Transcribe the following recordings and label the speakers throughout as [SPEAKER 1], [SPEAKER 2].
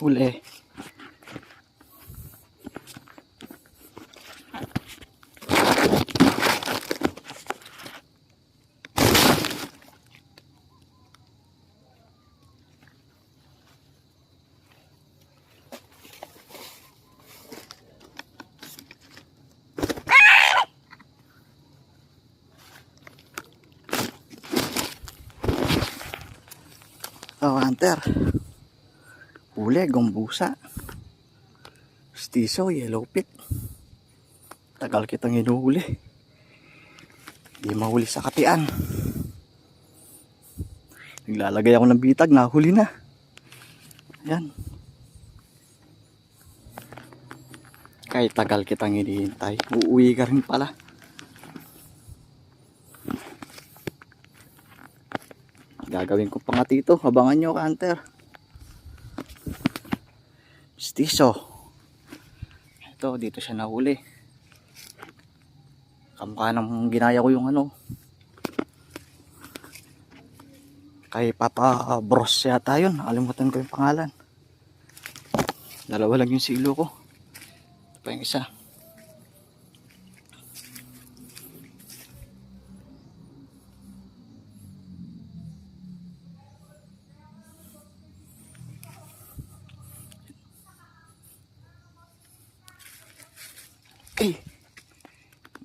[SPEAKER 1] Huli. Oh, hunter. Huli, gumbusa. Stiso, yellow pit. Tagal kitang hinuhuli. Hindi mahuli sa katian. Naglalagay ako ng bitag, nahuli na. Yan. Kahit tagal kitang hinihintay, uuwi ka rin pala. Gagawin ko pa nga dito. Abangan nyo, Hunter. Stiso. Ito, dito siya nahuli. Kamukha ng ginaya ko yung ano. Kay Papa Bros yata yun. Nakalimutan ko yung pangalan. Dalawa lang yung silo ko. Ito pa yung isa.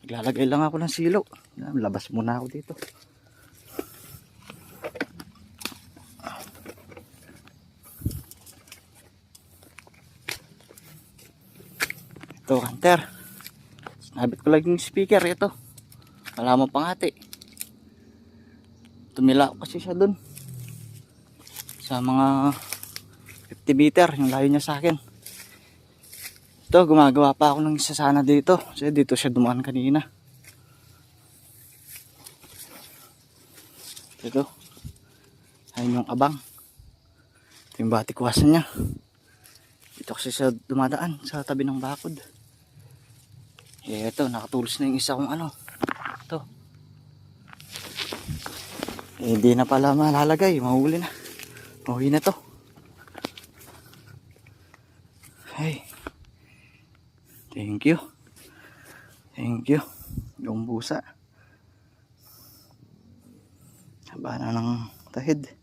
[SPEAKER 1] Naglalagay lang ako ng silo. Labas muna ako dito. Ito, hunter. Nabit ko lang yung speaker. Ito. Wala mo pangati. Tumila kasi siya dun. Sa mga 50 meter. Yung layo niya sa akin. Ito, gumagawa pa ako ng isa sana dito. Kasi dito siya dumaan kanina. Ito. Ayun yung abang. Ito yung batikwasan niya. Dito kasi siya dumadaan sa tabi ng bakod. Eh, ito, nakatulos na yung isa kong ano. Ito. Eh, hindi na pala malalagay. Mahuli na. Mahuwi na to. Hey. Thank you. Thank you. Yung busa. Haba na ng tahid.